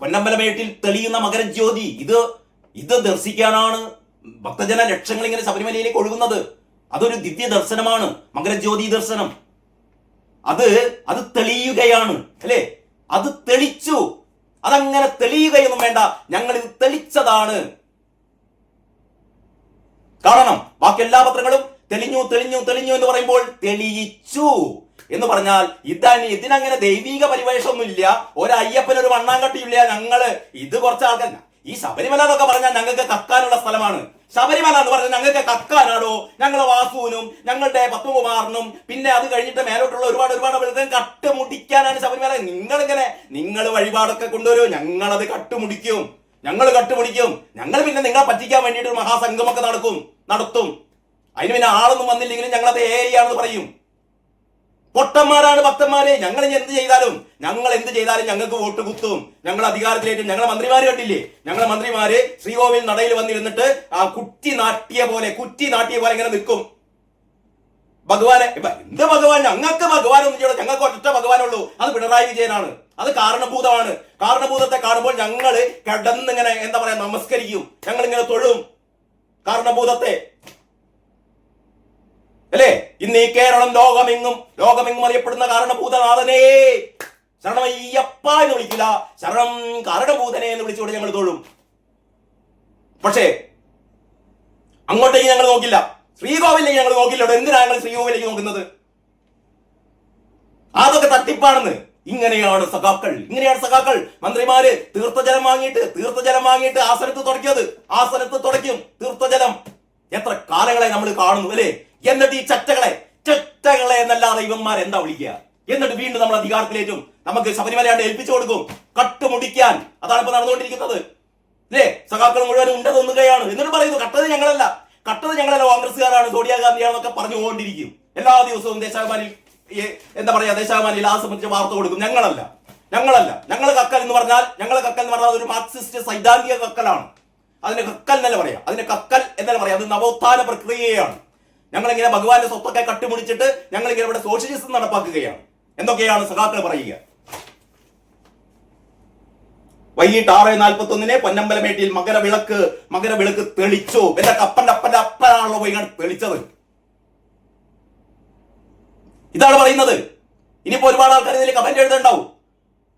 പൊന്നമ്പലമേട്ടിൽ തെളിയുന്ന മകരജ്യോതി ഇത് ഇത് ദർശിക്കാനാണ് ഭക്തജന ലക്ഷങ്ങൾ ഇങ്ങനെ ശബരിമലയിലേക്ക് ഒഴുകുന്നത്. അതൊരു ദിവ്യ ദർശനമാണ്. മകരജ്യോതി ദർശനം. അത് അത് തെളിയുകയാണ്. അല്ലേ? അത് തെളിച്ചു. അതങ്ങനെ തെളിയുകയൊന്നും വേണ്ട. ഞങ്ങൾ ഇത് തെളിച്ചതാണ്. കാരണം ബാക്കി എല്ലാ പത്രങ്ങളും തെളിഞ്ഞു തെളിഞ്ഞു തെളിഞ്ഞു എന്ന് പറയുമ്പോൾ തെളിയിച്ചു. എന്ന് പറഞ്ഞാൽ ഇതാണ് ഇതിനങ്ങനെ ദൈവിക പരിവേഷമൊന്നുമില്ല. ഒരു അയ്യപ്പൻ ഒരു വണ്ണാങ്കട്ടിയില്ല. ഞങ്ങൾ ഇത് കുറച്ച് ആൾക്കാർ ഈ ശബരിമല എന്നൊക്കെ പറഞ്ഞാൽ ഞങ്ങൾക്ക് കക്കാനുള്ള സ്ഥലമാണ്. ശബരിമല എന്ന് പറഞ്ഞാൽ ഞങ്ങൾക്ക് കക്കാനാടോ ഞങ്ങളെ വാസുവിനും ഞങ്ങളുടെ പത്മകുമാറിനും പിന്നെ അത് കഴിഞ്ഞിട്ട് മേലോട്ടുള്ള ഒരുപാട് ഒരുപാട് ആളുകൾക്ക് കട്ടുമുടിക്കാനാണ് ശബരിമല. നിങ്ങളിങ്ങനെ നിങ്ങൾ വഴിപാടൊക്കെ കൊണ്ടുവരും ഞങ്ങളത് കട്ടുമുടിക്കും. ഞങ്ങൾ കട്ടുപിടിക്കും ഞങ്ങൾ പിന്നെ നിങ്ങളെ പറ്റിക്കാൻ വേണ്ടിയിട്ട് ഒരു മഹാസംഗമൊക്കെ നടക്കും നടത്തും. അതിന് പിന്നെ ആളൊന്നും വന്നില്ലെങ്കിലും ഞങ്ങളത് ഏരിയാണെന്ന് പറയും. പൊട്ടന്മാരാണ് ഭക്തന്മാരെ. ഞങ്ങൾ ഇനി എന്ത് ചെയ്താലും ഞങ്ങൾ എന്ത് ചെയ്താലും ഞങ്ങൾക്ക് വോട്ട് കുത്തും. ഞങ്ങൾ അധികാരത്തിലേറ്റും. ഞങ്ങളെ മന്ത്രിമാര് കണ്ടില്ലേ? ഞങ്ങളെ മന്ത്രിമാര് ശ്രീകോവിൽ നടയിൽ വന്നിരുന്നിട്ട് ആ കുറ്റി നാട്ടിയ പോലെ കുറ്റി നാട്ടിയ പോലെ ഇങ്ങനെ നിൽക്കും. ഭഗവാനെ എന്ത് ഭഗവാൻ? ഞങ്ങൾക്ക് ഭഗവാൻ ഒന്നും ചെയ്യണം ഞങ്ങൾക്ക് ഒറ്റ ഭഗവാനുള്ളൂ. അത് പിണറായി വിജയനാണ്. അത് കാരണഭൂതമാണ്. കാരണഭൂതത്തെ കാണുമ്പോൾ ഞങ്ങൾ കിടന്നിങ്ങനെ എന്താ പറയാ നമസ്കരിക്കും. ഞങ്ങൾ ഇങ്ങനെ തൊഴും കാരണഭൂതത്തെ. അല്ലേ? ഇന്ന് ഈ കേരളം ലോകമെങ്ങും ലോകമെങ്ങും അറിയപ്പെടുന്ന കാരണഭൂതനാഥനേ. ശരണമയ്യപ്പ എന്ന് വിളിക്കില്ല. ശരണം കാരണഭൂതനെ എന്ന് വിളിച്ചുകൊണ്ട് ഞങ്ങൾ തൊഴും. പക്ഷേ അങ്ങോട്ടേക്ക് ഞങ്ങൾ നോക്കില്ല. ശ്രീകോവിലേക്ക് ഞങ്ങൾ നോക്കില്ല. എന്തിനാണ് ഞങ്ങൾ ശ്രീകോവിലേക്ക് നോക്കുന്നത്? അതൊക്കെ തട്ടിപ്പാണെന്ന്. ഇങ്ങനെയാണ് സഖാക്കൾ. ഇങ്ങനെയാണ് സഖാക്കൾ. മന്ത്രിമാര് തീർത്ഥജലം വാങ്ങിയിട്ട് തീർത്ഥജലം വാങ്ങിയിട്ട് ആസനത്ത് തുടക്കിയത്. ആസനത്ത് തുടയ്ക്കും. തീർത്ഥജലം. എത്ര കാലങ്ങളെ നമ്മൾ കാണുന്നു അല്ലേ? എന്നിട്ട് ഈ ചട്ടകളെ ചട്ടകളെ എന്നല്ലാതെ ഇവന്മാർ എന്താ വിളിക്കുക? എന്നിട്ട് വീണ്ടും നമ്മൾ അധികാരത്തിലേറ്റും നമുക്ക് ശബരിമലയാണ്ട് ഏൽപ്പിച്ചു കൊടുക്കും. കട്ടുമുടിക്കാൻ. അതാണ് ഇപ്പൊ നടന്നുകൊണ്ടിരിക്കുന്നത്. അല്ലേ സഖാക്കൾ മുഴുവൻ ഉണ്ട തിന്നുകയാണ്. എന്നിട്ട് പറയുന്നു കട്ടത് ഞങ്ങളല്ല. കട്ടത് ഞങ്ങളല്ല. കോൺഗ്രസ്സുകാരാണ് സോണിയാഗാന്ധിയാണെന്നൊക്കെ പറഞ്ഞു പോകൊണ്ടിരിക്കും എല്ലാ ദിവസവും ദേശാഭിമാനിൽ എന്താ പറയാ ദേശാഭിമാനിൽ ആ സംബന്ധിച്ച് വാർത്ത കൊടുക്കും. ഞങ്ങളല്ല. ഞങ്ങളല്ല. ഞങ്ങൾ കക്കൽ എന്ന് പറഞ്ഞാൽ ഞങ്ങൾ കക്കൽ എന്ന് പറഞ്ഞാൽ ഒരു മാർക്സിസ്റ്റ് സൈദ്ധാന്തിക കക്കലാണ്. അതിന് കക്കൽ എന്നല്ല പറയാം? അതിന് കക്കൽ എന്നല്ല പറയാം? അത് നവോത്ഥാന പ്രക്രിയയാണ്. ഞങ്ങൾ ഇങ്ങനെ ഭഗവാന്റെ സ്വത്തൊക്കെ കട്ടുമുടിച്ചിട്ട് ഞങ്ങൾ ഇങ്ങനെ ഇവിടെ സോഷ്യലിസം നടപ്പാക്കുകയാണ്. എന്തൊക്കെയാണ് സഖാക്കൾ പറയുക? വൈകിട്ട് ആറ് നാൽപ്പത്തി ഒന്നിന് പൊന്നമ്പലമേട്ടിയിൽ മകരവിളക്ക് മകരവിളക്ക് തെളിച്ചു. എന്റെ കപ്പന്റെ അപ്പന്റെ അപ്പനാണല്ലോ ഇങ്ങനെ തെളിച്ചത്. ഇതാണ് പറയുന്നത്. ഇനിയിപ്പോ ഒരുപാട് ആൾക്കാർ ഇതിൽ കമന്റ് എഴുതുണ്ടാവും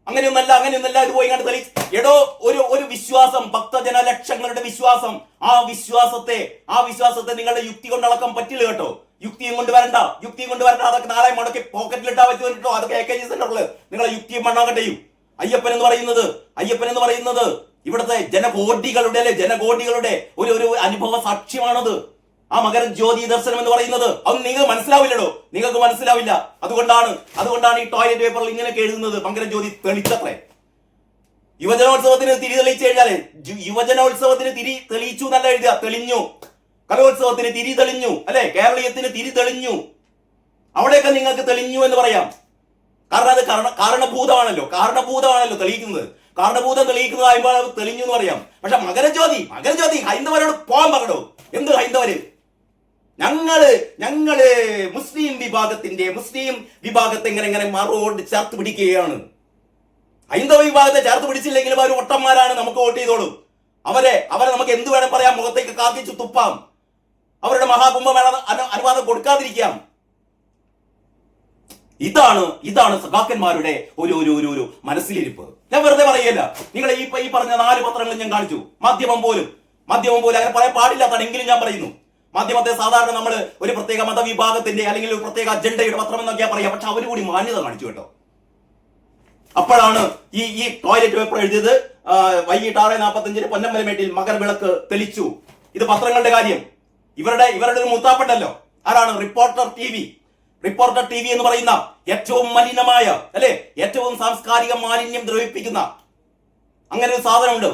അങ്ങനെയൊന്നല്ല അങ്ങനെയൊന്നല്ല ഇത് പോയി കണ്ട് തെളി. എടോ ഒരു ഒരു വിശ്വാസം ഭക്തജന ലക്ഷങ്ങളുടെ വിശ്വാസം. ആ വിശ്വാസത്തെ ആ വിശ്വാസത്തെ നിങ്ങളുടെ യുക്തി കൊണ്ട് അളക്കാൻ പറ്റില്ല കേട്ടോ. യുക്തിയും കൊണ്ട് വരണ്ട യുക്തിയും കൊണ്ട് വരണ്ട. അതൊക്കെ നാളെ മുടക്കി പോക്കറ്റിലിട്ടാ വെച്ച് കേട്ടോ അതൊക്കെ എ കെ നിങ്ങളെ യുക്തിയും മണ്ണാകട്ടെയും അയ്യപ്പൻ എന്ന് പറയുന്നത് അയ്യപ്പൻ എന്ന് പറയുന്നത് ഇവിടുത്തെ ജനകോടികളുടെ അല്ലെ ജനകോടികളുടെ ഒരു ഒരു അനുഭവ സാക്ഷ്യമാണത്. ആ മകരജ്യോതി ദർശനം എന്ന് പറയുന്നത്. അത് നിങ്ങൾ മനസ്സിലാവില്ലടോ. നിങ്ങൾക്ക് മനസ്സിലാവില്ല. അതുകൊണ്ടാണ് അതുകൊണ്ടാണ് ഈ ടോയ്ലറ്റ് പേപ്പറിൽ ഇങ്ങനെയൊക്കെ എഴുതുന്നത്. മകരജ്യോതി തെളിച്ചത്രേ. യുവജനോത്സവത്തിന് തിരി തെളിയിച്ചു കഴിഞ്ഞാൽ യുവജനോത്സവത്തിന് തിരി തെളിയിച്ചു എന്നല്ല എഴുതുക. തെളിഞ്ഞു. കലോത്സവത്തിന് തിരി തെളിഞ്ഞു. അല്ലെ? കേരളീയത്തിന് തിരി തെളിഞ്ഞു. അവിടെയൊക്കെ നിങ്ങൾക്ക് തെളിഞ്ഞു എന്ന് പറയാം. കാരണം അത് കാരണ കാരണഭൂതമാണല്ലോ. കാരണഭൂതമാണല്ലോ തെളിയിക്കുന്നത്. കാരണഭൂതം തെളിയിക്കുന്നതായപ്പോൾ തെളിഞ്ഞു എന്ന് പറയാം. പക്ഷെ മകരജ്യോതി മകരജ്യോതി ഹൈന്ദവരോട് പോകാൻ പറഞ്ഞു എന്ത് ഹൈന്ദവര്? ഞങ്ങൾ ഞങ്ങൾ മുസ്ലിം വിഭാഗത്തിന്റെ മുസ്ലിം വിഭാഗത്തെ ഇങ്ങനെ ഇങ്ങനെ മറോട് ചേർത്ത് പിടിക്കുകയാണ്. ഹൈന്ദവ വിഭാഗത്തെ ചേർത്ത് പിടിച്ചില്ലെങ്കിൽ അവർ ഒട്ടന്മാരാണ് നമുക്ക് വോട്ട് ചെയ്തോളും. അവരെ അവരെ നമുക്ക് എന്ത് വേണം പറയാം മുഖത്തേക്ക് കാത്തിച്ചു തുപ്പാം. അവരുടെ മഹാകുംഭമേള അനു- അനുവാദം കൊടുക്കാതിരിക്കാം. ഇതാണ് ഇതാണ് സഖാക്കന്മാരുടെ ഒരു ഒരു ഒരു ഒരു മനസ്സിലിരിപ്പ്. ഞാൻ വെറുതെ പറയല്ല നിങ്ങൾ ഈ പറഞ്ഞ നാല് പത്രങ്ങൾ ഞാൻ കാണിച്ചു. മാധ്യമം പോലും. മാധ്യമം പോലും അങ്ങനെ പറയാൻ പാടില്ലാത്താണ് എങ്കിലും ഞാൻ പറയുന്നു. മാധ്യമത്തെ സാധാരണ നമ്മൾ ഒരു പ്രത്യേക മതവിഭാഗത്തിന്റെ അല്ലെങ്കിൽ ഒരു പ്രത്യേക അജണ്ടയുടെ പത്രം എന്നൊക്കെയാ പറയാം പക്ഷെ അവർ കൂടി മാന്യത കാണിച്ചു കേട്ടോ. അപ്പോഴാണ് ഈ ഈ ടോയ്ലറ്റ് പേപ്പർ എഴുതിയത് വൈകിട്ട് ആറ് നാൽപ്പത്തഞ്ചിന് പൊന്നമ്പലമേട്ടിൽ മകർവിളക്ക് തെളിച്ചു. ഇത് പത്രങ്ങളുടെ കാര്യം. ഇവരുടെ ഇവരുടെ ഒരു മുത്താപ്പുണ്ടല്ലോ. ആരാണ്? Reporter T V. Reporter T V എന്ന് പറയുന്ന ഏറ്റവും മലിനമായ അല്ലെ? ഏറ്റവും സാംസ്കാരിക മാലിന്യം ദ്രവിപ്പിക്കുന്ന അങ്ങനെ ഒരു സാധനമുണ്ട്.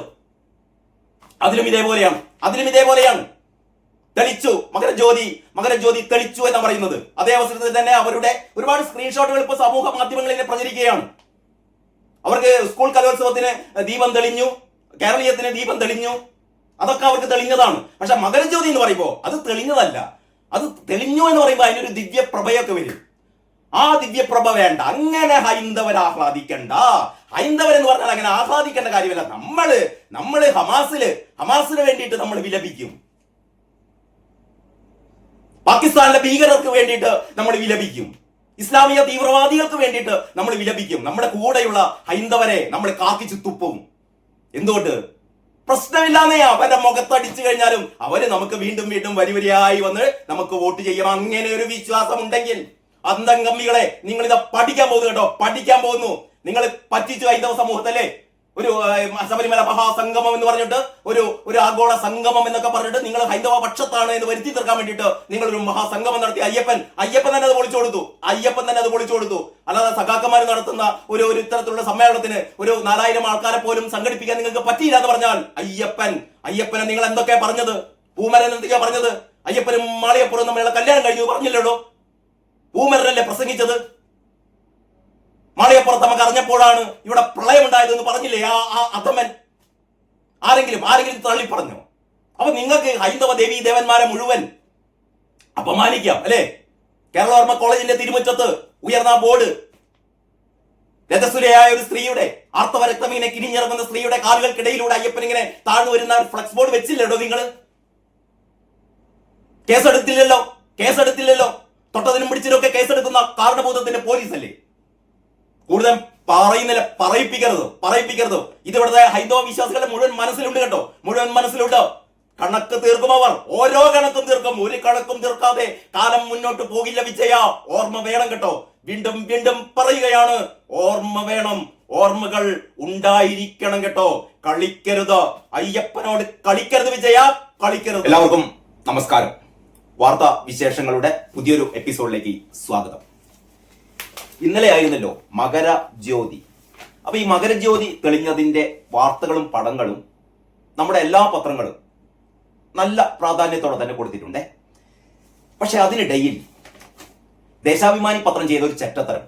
അതിലും ഇതേപോലെയാണ്. അതിലും ഇതേപോലെയാണ്. തെളിച്ചു. മകരജ്യോതി മകരജ്യോതി തെളിച്ചു എന്ന് പറയുന്നത്. അതേ അവസരത്തിൽ തന്നെ അവരുടെ ഒരുപാട് സ്ക്രീൻഷോട്ടുകൾ ഇപ്പോൾ സമൂഹ മാധ്യമങ്ങളിൽ പ്രചരിക്കുകയാണ്. അവർക്ക് സ്കൂൾ കലോത്സവത്തിന് ദീപം തെളിഞ്ഞു. കേരളീയത്തിന് ദീപം തെളിഞ്ഞു. അതൊക്കെ അവർക്ക് തെളിഞ്ഞതാണ്. പക്ഷെ മകരജ്യോതി എന്ന് പറയുമ്പോൾ അത് തെളിഞ്ഞതല്ല. അത് തെളിഞ്ഞു എന്ന് പറയുമ്പോൾ അതിനൊരു ദിവ്യപ്രഭയൊക്കെ വരും. ആ ദിവ്യപ്രഭ വേണ്ട. അങ്ങനെ ഹൈന്ദവർ ആഹ്ലാദിക്കണ്ട. ഹൈന്ദവരെന്ന് പറഞ്ഞാൽ അങ്ങനെ ആഹ്ലാദിക്കേണ്ട കാര്യമല്ല. നമ്മൾ നമ്മൾ ഹമാസിൽ ഹമാസിന് വേണ്ടിയിട്ട് നമ്മൾ വിലപിക്കും. പാകിസ്ഥാനിലെ ഭീകരർക്ക് വേണ്ടിയിട്ട് നമ്മൾ വിലപിക്കും. ഇസ്ലാമിക തീവ്രവാദികൾക്ക് വേണ്ടിയിട്ട് നമ്മൾ വിലപിക്കും. നമ്മുടെ കൂടെയുള്ള ഹൈന്ദവരെ നമ്മൾ കാക്കിച്ചു തുപ്പും. എന്തുകൊണ്ട്? പ്രശ്നമില്ലാന്നേ അവന്റെ മുഖത്തടിച്ചു കഴിഞ്ഞാലും അവർ നമുക്ക് വീണ്ടും വീണ്ടും വരി വരിയായി വന്ന് നമുക്ക് വോട്ട് ചെയ്യും അങ്ങനെ ഒരു വിശ്വാസം ഉണ്ടെങ്കിൽ അന്തം കമ്മികളെ നിങ്ങൾ ഇത് പഠിക്കാൻ പോകുന്നു കേട്ടോ. പഠിക്കാൻ പോകുന്നു. നിങ്ങൾ പറ്റിച്ചു ഹൈന്ദവ സമൂഹത്തല്ലേ ഒരു ശബരിമല മഹാസംഗമം എന്ന് പറഞ്ഞിട്ട് ഒരു ഒരു ആഗോള സംഗമം എന്നൊക്കെ പറഞ്ഞിട്ട് നിങ്ങൾ ഹൈന്ദവ പക്ഷത്താണ് എന്ന് വരുത്തി തീർക്കാൻ വേണ്ടിയിട്ട് നിങ്ങൾ ഒരു മഹാസംഗമം നടത്തി. അയ്യപ്പൻ അയ്യപ്പൻ തന്നെ അത് പൊളിച്ചു കൊടുത്തു. അയ്യപ്പൻ തന്നെ അത് പൊളിച്ചു കൊടുത്തു. അല്ലാതെ സഖാക്കന്മാർ നടത്തുന്ന ഒരു ഒരു ഇത്തരത്തിലുള്ള സമ്മേളനത്തിന് ഒരു നാലായിരം ആൾക്കാരെ പോലും സംഘടിപ്പിക്കാൻ നിങ്ങൾക്ക് പറ്റിയില്ല എന്ന് പറഞ്ഞാൽ അയ്യപ്പൻ അയ്യപ്പനെ നിങ്ങൾ എന്തൊക്കെയാ പറഞ്ഞത്? ഭൂമരൻ എന്തൊക്കെയാ പറഞ്ഞത്? അയ്യപ്പനും മാളിയപ്പുറം തമ്മിലുള്ള കല്യാണം കഴിഞ്ഞു പറഞ്ഞില്ലല്ലോ? ഭൂമരനല്ലേ പ്രസംഗിച്ചത്? മാളിയപ്പുറത്ത് നമുക്ക് അറിഞ്ഞപ്പോഴാണ് ഇവിടെ പ്രളയം ഉണ്ടായതെന്ന് പറഞ്ഞില്ലേ ആ ആ അധമൻ? ആരെങ്കിലും ആരെങ്കിലും തള്ളി പറഞ്ഞു അപ്പൊ നിങ്ങൾക്ക് ഹൈന്ദവ ദേവീ ദേവന്മാരെ മുഴുവൻ അപമാനിക്കാം അല്ലേ? കേരളവർമ്മ കോളേജിന്റെ തിരുമുറ്റത്ത് ഉയർന്ന ബോർഡ്. രജസുരയായ ഒരു സ്ത്രീയുടെ ആർത്തവ കിനിഞ്ഞിറങ്ങുന്ന സ്ത്രീയുടെ കാലുകൾക്കിടയിലൂടെ അയ്യപ്പൻ ഇങ്ങനെ താഴ്ന്നു വരുന്ന ഫ്ലക്സ് ബോർഡ് വെച്ചില്ലല്ലോ നിങ്ങൾ കേസെടുത്തില്ലല്ലോ കേസെടുത്തില്ലല്ലോ. തൊട്ടതിനും പിടിച്ചിലൊക്കെ കേസെടുക്കുന്ന കാരണഭൂതത്തിന്റെ പോലീസല്ലേ? കൂടുതൽ പറയുന്നില്ല പറയിപ്പിക്കരുത് പറയിപ്പിക്കരുത്. ഇത് ഇവിടുത്തെ ഹൈന്ദവ വിശ്വാസികളുടെ മുഴുവൻ മനസ്സിലുണ്ട് കേട്ടോ. മുഴുവൻ മനസ്സിലുണ്ട്. കണക്ക് തീർക്കും അവർ. ഓരോ കണക്കും തീർക്കും. ഒരു കണക്കും തീർക്കാതെ കാലം മുന്നോട്ട് പോകില്ല വിജയ. ഓർമ്മ വേണം കേട്ടോ. വീണ്ടും വീണ്ടും പറയുകയാണ്. ഓർമ്മ വേണം. ഓർമ്മകൾ ഉണ്ടായിരിക്കണം കേട്ടോ. കളിക്കരുത്. അയ്യപ്പനോട് കളിക്കരുത് വിജയ. കളിക്കരുത്. എല്ലാവർക്കും നമസ്കാരം. വാർത്താ വിശേഷങ്ങളുടെ പുതിയൊരു എപ്പിസോഡിലേക്ക് സ്വാഗതം. ഇന്നലെ ആയിരുന്നല്ലോ മകര ജ്യോതി. അപ്പൊ ഈ മകരജ്യോതി തെളിഞ്ഞതിന്റെ വാർത്തകളും പടങ്ങളും നമ്മുടെ എല്ലാ പത്രങ്ങളും നല്ല പ്രാധാന്യത്തോടെ തന്നെ കൊടുത്തിട്ടുണ്ട്. പക്ഷെ അതിനിടയിൽ ദേശാഭിമാനി പത്രം ചെയ്ത ഒരു ചെറ്റത്തരം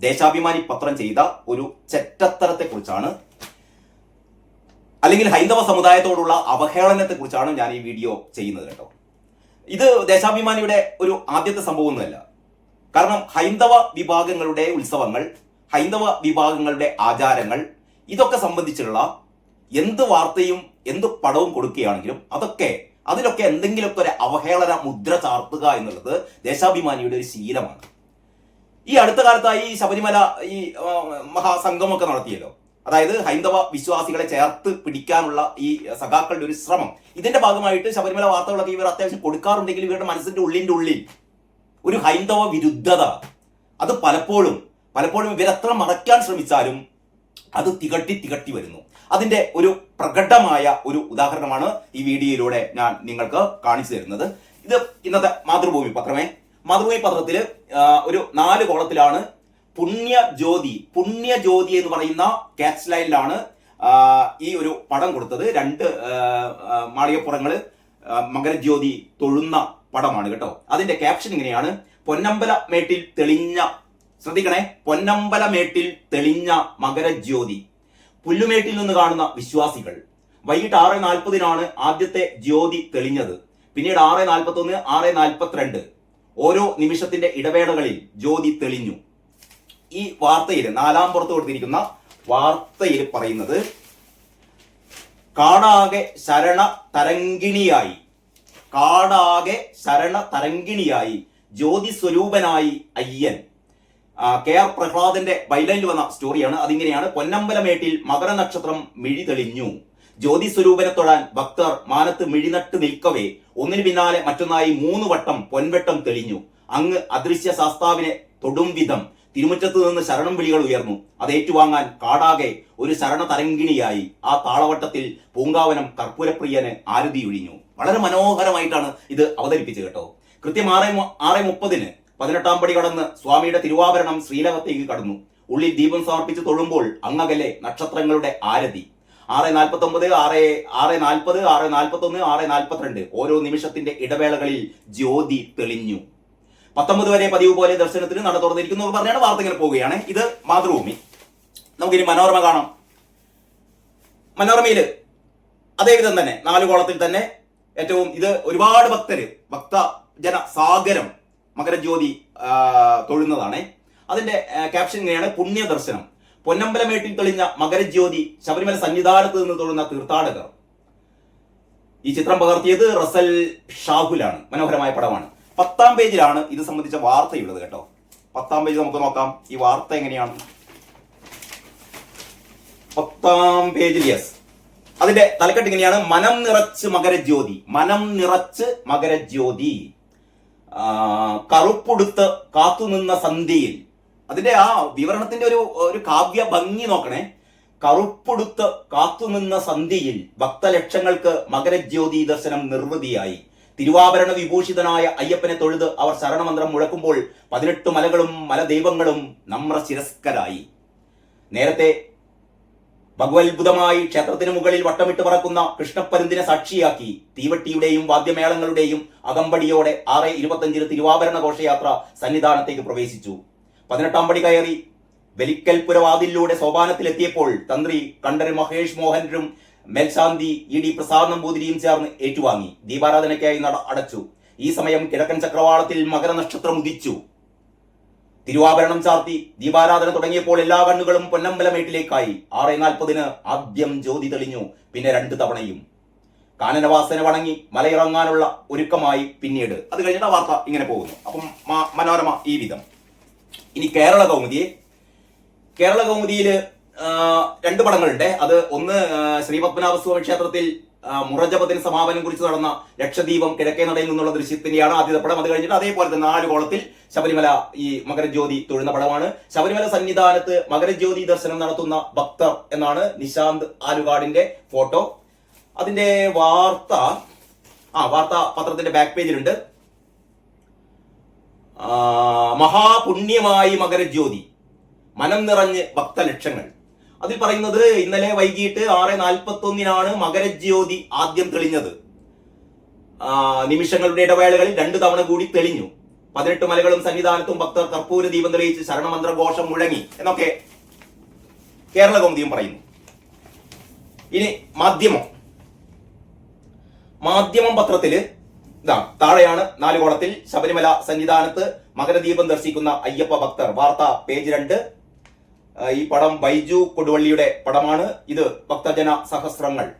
ദേശാഭിമാനി പത്രം ചെയ്ത ഒരു ചെറ്റത്തരത്തെ കുറിച്ചാണ് അല്ലെങ്കിൽ ഹൈന്ദവ സമുദായത്തോടുള്ള അവഹേളനത്തെ കുറിച്ചാണ് ഞാൻ ഈ വീഡിയോ ചെയ്യുന്നത് കേട്ടോ. ഇത് ദേശാഭിമാനിയുടെ ഒരു ആദ്യത്തെ സംഭവമൊന്നുമല്ല. കാരണം ഹൈന്ദവ വിഭാഗങ്ങളുടെ ഉത്സവങ്ങൾ ഹൈന്ദവ വിഭാഗങ്ങളുടെ ആചാരങ്ങൾ ഇതൊക്കെ സംബന്ധിച്ചുള്ള എന്ത് വാർത്തയും എന്ത് പടവും കൊടുക്കുകയാണെങ്കിലും അതൊക്കെ അതിലൊക്കെ എന്തെങ്കിലുമൊക്കെ ഒരു അവഹേളന മുദ്ര ചാർത്തുക എന്നുള്ളത് ദേശാഭിമാനിയുടെ ഒരു ശീലമാണ്. ഈ അടുത്ത കാലത്തായി ശബരിമല ഈ മഹാസംഘമൊക്കെ നടത്തിയല്ലോ. അതായത് ഹൈന്ദവ വിശ്വാസികളെ ചേർത്ത് പിടിക്കാനുള്ള ഈ സഖാക്കളുടെ ഒരു ശ്രമം. ഇതിന്റെ ഭാഗമായിട്ട് ശബരിമല വാർത്തകളൊക്കെ ഇവർ അത്യാവശ്യം കൊടുക്കാറുണ്ടെങ്കിൽ ഇവരുടെ മനസ്സിന്റെ ഉള്ളിന്റെ ഉള്ളിൽ ഒരു ഹൈന്ദവ വിരുദ്ധത. അത് പലപ്പോഴും പലപ്പോഴും ഇവരെത്ര മറയ്ക്കാൻ ശ്രമിച്ചാലും അത് തികട്ടി തികട്ടി വരുന്നു. അതിന്റെ ഒരു പ്രകടമായ ഒരു ഉദാഹരണമാണ് ഈ വീഡിയോയിലൂടെ ഞാൻ നിങ്ങൾക്ക് കാണിച്ചു തരുന്നത്. ഇത് ഇന്നത്തെ മാതൃഭൂമി പത്രമേ. മാതൃഭൂമി പത്രത്തിൽ ഒരു നാല് കോളത്തിലാണ് പുണ്യ ജ്യോതി പുണ്യ ജ്യോതി എന്ന് പറയുന്ന ക്യാച്ച് ലൈനിലാണ് ഈ ഒരു പടം കൊടുത്തത്. രണ്ട് മാളികപ്പുറങ്ങൾ മകരജ്യോതി തൊഴുന്ന പടമാണ് കേട്ടോ. അതിന്റെ ക്യാപ്ഷൻ ഇങ്ങനെയാണ്. പൊന്നമ്പല മേട്ടിൽ തെളിഞ്ഞ ശ്രദ്ധിക്കണേ. പൊന്നമ്പല മേട്ടിൽ തെളിഞ്ഞ മകരജ്യോതി. പുല്ലുമേട്ടിൽ നിന്ന് കാണുന്ന വിശ്വാസികൾ. വൈകിട്ട് ആറ് നാൽപ്പതിനാണ് ആദ്യത്തെ ജ്യോതി തെളിഞ്ഞത്. പിന്നീട് ആറ് നാൽപ്പത്തി ഒന്ന് ആറ് നാൽപ്പത്തിരണ്ട്. ഓരോ നിമിഷത്തിന്റെ ഇടവേളകളിൽ ജ്യോതി തെളിഞ്ഞു. ഈ വാർത്തയിൽ നാലാം പുറത്ത് കൊടുത്തിരിക്കുന്ന വാർത്തയിൽ പറയുന്നത് കാടാകെ ശരണ തരങ്കിണിയായി കാടാകെ ശരണ തരങ്കിണിയായി ജ്യോതി സ്വരൂപനായി അയ്യൻ കെ ആർ പ്രഹ്ലാദന്റെ ബൈലൈനിൽ വന്ന സ്റ്റോറിയാണ്. അതിങ്ങനെയാണ് പൊന്നമ്പലമേട്ടിൽ മകരനക്ഷത്രം മിഴി തെളിഞ്ഞു ജ്യോതി സ്വരൂപനെ തൊഴാൻ ഭക്തർ മാനത്ത് മിഴിനട്ട് നിൽക്കവേ. ഒന്നിനു പിന്നാലെ മറ്റൊന്നായി മൂന്ന് വട്ടം പൊൻവട്ടം തെളിഞ്ഞു. അങ്ങ് അദൃശ്യ ശാസ്താവിനെ തൊടും വിധം തിരുമുറ്റത്ത് നിന്ന് ശരണം വിളികൾ ഉയർന്നു. അത് ഏറ്റുവാങ്ങാൻ കാടാകെ ഒരു ശരണ തരങ്കിണിയായി ആ താളവട്ടത്തിൽ പൂങ്കാവനം കർപ്പൂരപ്രിയന് ആരതി ഒഴിഞ്ഞു. വളരെ മനോഹരമായിട്ടാണ് ഇത് അവതരിപ്പിച്ചത് കേട്ടോ. കൃത്യം ആറ് ആറ് മുപ്പതിന് പതിനെട്ടാം പടി കടന്ന് സ്വാമിയുടെ തിരുവാഭരണം ശ്രീലകത്തേക്ക് കടന്നു. ഉള്ളിൽ ദീപം സമർപ്പിച്ച് തൊഴുമ്പോൾ അങ്ങകലെ നക്ഷത്രങ്ങളുടെ ആരതി. ആറ് നാൽപ്പത്തി ഒമ്പത് ആറ് ആറ് നാൽപ്പത് ആറ് നാൽപ്പത്തി ഒന്ന് ആറ് നാൽപ്പത്തിരണ്ട് ഓരോ നിമിഷത്തിന്റെ ഇടവേളകളിൽ ജ്യോതി തെളിഞ്ഞു. പത്തൊമ്പത് വരെ പതിവ് പോലെ ദർശനത്തിന് നട തുറന്നിരിക്കുന്നു പറഞ്ഞാണ് വാർത്ത ഇങ്ങനെ പോവുകയാണ്. ഇത് മാതൃഭൂമി. നമുക്കിനി മനോരമ കാണാം. മനോരമയിൽ അതേവിധം തന്നെ നാല് കോളത്തിൽ തന്നെ ഏറ്റവും ഇത് ഒരുപാട് ഭക്തര് ഭക്ത ജന സാഗരം മകരജ്യോതി തൊഴുന്നതാണ്. അതിന്റെ ക്യാപ്ഷൻ ഇങ്ങനെയാണ് പുണ്യ ദർശനം പൊന്നമ്പലമേട്ടിൽ തെളിഞ്ഞ മകരജ്യോതി ശബരിമല സന്നിധാനത്ത് നിന്ന് തൊഴുന്ന തീർത്ഥാടകർ. ഈ ചിത്രം പകർത്തിയത് റസൽ ഷാഹുലാണ്. മനോഹരമായ പടമാണ്. പത്താം പേജിലാണ് ഇത് സംബന്ധിച്ച വാർത്തയുള്ളത് കേട്ടോ. പത്താം പേജ് നമുക്ക് നോക്കാം. ഈ വാർത്ത എങ്ങനെയാണ്? പത്താം പേജിൽ യെസ് അതിന്റെ തലക്കെട്ട് ഇങ്ങനെയാണ്. മനം നിറച്ച് മകരജ്യോതി മനം നിറച്ച് മകരജ്യോതി. കറുപ്പുടുത്ത് കാത്തുനിന്ന സന്ധ്യയിൽ. അതിന്റെ ആ വിവരണത്തിന്റെ ഒരു ഒരു കാവ്യ ഭംഗി നോക്കണേ. കറുപ്പുടുത്ത് കാത്തുനിന്ന സന്ധ്യയിൽ ഭക്തലക്ഷങ്ങൾക്ക് മകരജ്യോതി ദർശനം നിർവൃതിയായി. തിരുവാഭരണ വിഭൂഷിതനായ അയ്യപ്പനെ തൊഴുത് അവർ ശരണമന്ത്രം മുഴക്കുമ്പോൾ പതിനെട്ട് മലകളും മലദൈവങ്ങളും നമ്ര ശിരസ്കരായി. നേരത്തെ ഭഗവത്ഭുതമായി ക്ഷേത്രത്തിന് മുകളിൽ വട്ടമിട്ട് പറക്കുന്ന കൃഷ്ണപ്പരുന്തിനെ സാക്ഷിയാക്കി തീവട്ടിയുടെയും വാദ്യമേളങ്ങളുടെയും അകമ്പടിയോടെ ആറ് ഇരുപത്തഞ്ചിന് തിരുവാഭരണ ഘോഷയാത്ര സന്നിധാനത്തേക്ക് പ്രവേശിച്ചു. പതിനെട്ടാം പടി കയറി ബലിക്കൽപുര വാതിലിലൂടെ സോപാനത്തിലെത്തിയപ്പോൾ തന്ത്രി കണ്ടർ മഹേഷ് മോഹനരും മേൽശാന്തി ഇ ഡി പ്രസാദ് നമ്പൂതിരിയും ചേർന്ന് ഏറ്റുവാങ്ങി. ദീപാരാധനയ്ക്കായി നട അടച്ചു. ഈ സമയം കിഴക്കൻ ചക്രവാളത്തിൽ മകരനക്ഷത്രം ഉദിച്ചു. തിരുവാഭരണം ചാർത്തി ദീപാരാധന തുടങ്ങിയപ്പോൾ എല്ലാ കണ്ണുകളും പൊന്നമ്പലമേട്ടിലേക്കായി. ആറ് നാൽപ്പതിന് ആദ്യം ജ്യോതി തെളിഞ്ഞു പിന്നെ രണ്ട് തവണയും. കാനനവാസന വണങ്ങി മലയിറങ്ങാനുള്ള ഒരുക്കമായി പിന്നീട്. അത് കഴിഞ്ഞിട്ട് വാർത്ത ഇങ്ങനെ പോകുന്നു. അപ്പം മനോരമ ഈ വിധം. ഇനി കേരള കൗമുദിയെ. കേരള കൗമുദിയിൽ രണ്ട് പടങ്ങളുണ്ട്. അത് ഒന്ന് ശ്രീപത്മനാഭസ്വാമി ക്ഷേത്രത്തിൽ മുറജപത്തിന് സമാപനം കുറിച്ച് നടന്ന ലക്ഷദ്വീപം കിഴക്കേ നടയിൽ നിന്നുള്ള ദൃശ്യത്തിന്റെയാണ് ആദ്യത്തെ പടം. അത് കഴിഞ്ഞിട്ട് അതേപോലെ തന്നെ നാല് കോളത്തിൽ ശബരിമല ഈ മകരജ്യോതി തൊഴുന്ന പടമാണ്. ശബരിമല സന്നിധാനത്ത് മകരജ്യോതി ദർശനം നടത്തുന്ന ഭക്തർ എന്നാണ് നിശാന്ത് ആലുകാടിന്റെ ഫോട്ടോ. അതിന്റെ വാർത്ത ആ വാർത്ത പത്രത്തിന്റെ ബാക്ക് പേജിലുണ്ട് മഹാപുണ്യമായി മകരജ്യോതി മനം നിറഞ്ഞ് ഭക്തലക്ഷങ്ങൾ. അതിൽ പറയുന്നത് ഇന്നലെ വൈകിട്ട് ആറ് നാൽപ്പത്തി ഒന്നിനാണ് മകരജ്യോതി ആദ്യം തെളിഞ്ഞത്. നിമിഷങ്ങളുടെ ഇടവേളകളിൽ രണ്ടു തവണ കൂടി തെളിഞ്ഞു. പതിനെട്ട് മലകളും സന്നിധാനത്തും ഭക്തർ കർപ്പൂര ദീപം തെളിയിച്ച് ശരണമന്ത്ര ഘോഷം മുഴങ്ങി എന്നൊക്കെ കേരള കൗമുദിയും പറയുന്നു. ഇനി മാധ്യമം. മാധ്യമം പത്രത്തിൽ ഇതാ താഴെയാണ് നാല് കോളത്തിൽ ശബരിമല സന്നിധാനത്ത് മകരദീപം ദർശിക്കുന്ന അയ്യപ്പ ഭക്തർ. വാർത്ത പേജ് രണ്ട്. ഈ പടം ബൈജു കൊടുവള്ളിയുടെ പടമാണ്. ഇത് ഭക്തജന സഹസ്രങ്ങൾ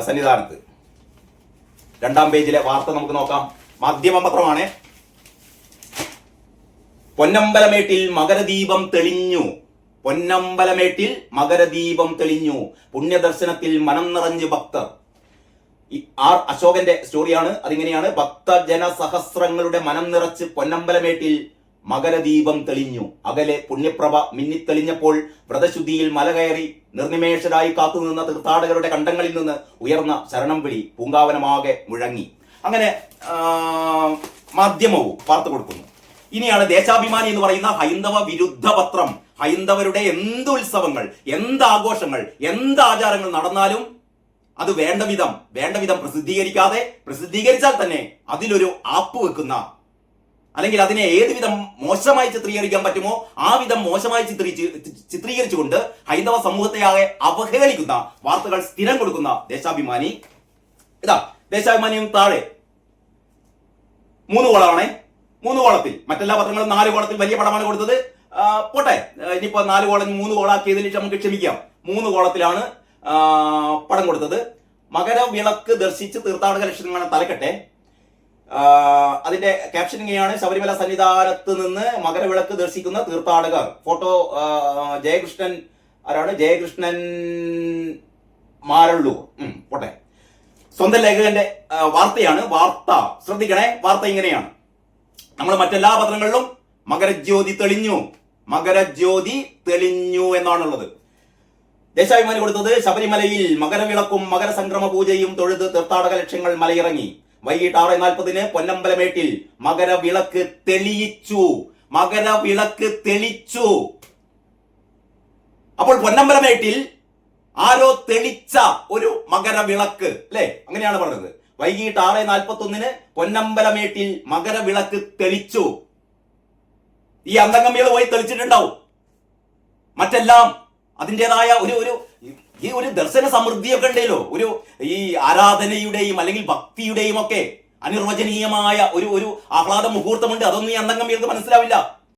സന്നിധാനത്ത്. രണ്ടാം പേജിലെ വാർത്ത നമുക്ക് നോക്കാം. മാധ്യമപത്രമാണ്. പൊന്നമ്പലമേട്ടിൽ മകരദീപം തെളിഞ്ഞു. പൊന്നമ്പലമേട്ടിൽ മകരദീപം തെളിഞ്ഞു. പുണ്യദർശനത്തിൽ മനം നിറഞ്ഞ് ഭക്തർ. ആർ അശോകന്റെ സ്റ്റോറിയാണ് അതിങ്ങനെയാണ്. ഭക്തജന സഹസ്രങ്ങളുടെ മനം നിറച്ച് പൊന്നമ്പലമേട്ടിൽ മകരദീപം തെളിഞ്ഞു. അകലെ പുണ്യപ്രഭ മിന്നിത്തെളിഞ്ഞപ്പോൾ വ്രതശുദ്ധിയിൽ മല കയറി നിർനിമേഷരായി കാത്തുനിന്ന തീർത്ഥാടകരുടെ കണ്ടങ്ങളിൽ നിന്ന് ഉയർന്ന ശരണം വിളി പൂങ്കാവനമാകെ മുഴങ്ങി. അങ്ങനെ മാധ്യമവും വാർത്ത കൊടുക്കുന്നു. ഇനിയാണ് ദേശാഭിമാനി എന്ന് പറയുന്ന ഹൈന്ദവ വിരുദ്ധ പത്രം. ഹൈന്ദവരുടെ എന്ത് ഉത്സവങ്ങൾ എന്ത് ആഘോഷങ്ങൾ എന്ത് ആചാരങ്ങൾ നടന്നാലും അത് വേണ്ട വിധം വേണ്ട വിധം പ്രസിദ്ധീകരിക്കാതെ പ്രസിദ്ധീകരിച്ചാൽ തന്നെ അതിലൊരു ആപ്പ് വെക്കുന്ന അല്ലെങ്കിൽ അതിനെ ഏത് വിധം മോശമായി ചിത്രീകരിക്കാൻ പറ്റുമോ ആ വിധം മോശമായി ചിത്രീ ചിത്രീകരിച്ചുകൊണ്ട് ഹൈന്ദവ സമൂഹത്തെ ആകെ അവഹേളിക്കുന്ന വാർത്തകൾ സ്ഥിരം കൊടുക്കുന്ന ദേശാഭിമാനി. ഇതാ ദേശാഭിമാനിയും താഴെ. മൂന്ന് കോളമാണേ മൂന്ന് കോളത്തിൽ മറ്റെല്ലാ പത്രങ്ങളും നാല് കോളത്തിൽ വലിയ പടമാണ് കൊടുത്തത്. പോട്ടെ. ഇനിയിപ്പോ നാല് കോളം മൂന്ന് കോളാക്കിയതിൽ നമുക്ക് ക്ഷമിക്കാം. മൂന്ന് കോളത്തിലാണ് പടം കൊടുത്തത്. മകരവിളക്ക് ദർശിച്ച് തീർത്ഥാടക ലക്ഷണങ്ങളെ തലക്കെട്ടെ. അതിന്റെ ക്യാപ്ഷൻ ഇങ്ങനെയാണ് ശബരിമല സന്നിധാനത്ത് നിന്ന് മകരവിളക്ക് ദർശിക്കുന്ന തീർത്ഥാടകർ. ഫോട്ടോ ജയകൃഷ്ണൻ ആരാണ്? ജയകൃഷ്ണൻ മാരള്ളൂർ. പോട്ടെ. സ്വന്തം ലേഖകന്റെ വാർത്തയാണ് വാർത്ത. ശ്രദ്ധിക്കണേ വാർത്ത ഇങ്ങനെയാണ്. നമ്മൾ മറ്റെല്ലാ പത്രങ്ങളിലും മകരജ്യോതി തെളിഞ്ഞു. മകരജ്യോതി തെളിഞ്ഞു എന്നാണുള്ളത്. ദേശാഭിമാനി കൊടുത്തത് ശബരിമലയിൽ മകരവിളക്കും മകരസംക്രമ പൂജയും തൊഴുത് തീർത്ഥാടക ലക്ഷ്യങ്ങൾ മലയിറങ്ങി. വൈകിട്ട് ആറ് നാൽപ്പതിന് പൊന്നമ്പലമേട്ടിൽ മകരവിളക്ക് തെളിയിച്ചു. മകരവിളക്ക് തെളിച്ചു. അപ്പോൾ പൊന്നമ്പലമേട്ടിൽ ആരോ തെളിച്ച ഒരു മകരവിളക്ക് അല്ലെ? അങ്ങനെയാണ് പറഞ്ഞത്. വൈകിട്ട് ആറ് നാൽപ്പത്തി ഒന്നിന് പൊന്നമ്പലമേട്ടിൽ മകരവിളക്ക് തെളിച്ചു. ഈ അന്തംഗമ്മികൾ പോയി തെളിച്ചിട്ടുണ്ടാവും. മറ്റെല്ലാം അതിന്റെതായ ഒരു ഒരു ഈ ഒരു ദർശന സമൃദ്ധിയൊക്കെ ഉണ്ടല്ലോ ഒരു ഈ ആരാധനയുടെയും അല്ലെങ്കിൽ ഭക്തിയുടെയും ഒക്കെ അനിർവചനീയമായ ഒരു ഒരു ആഹ്ലാദ മുഹൂർത്തമുണ്ട്. അതൊന്നും ഈ അന്തംഗം മനസ്സിലാവില്ല.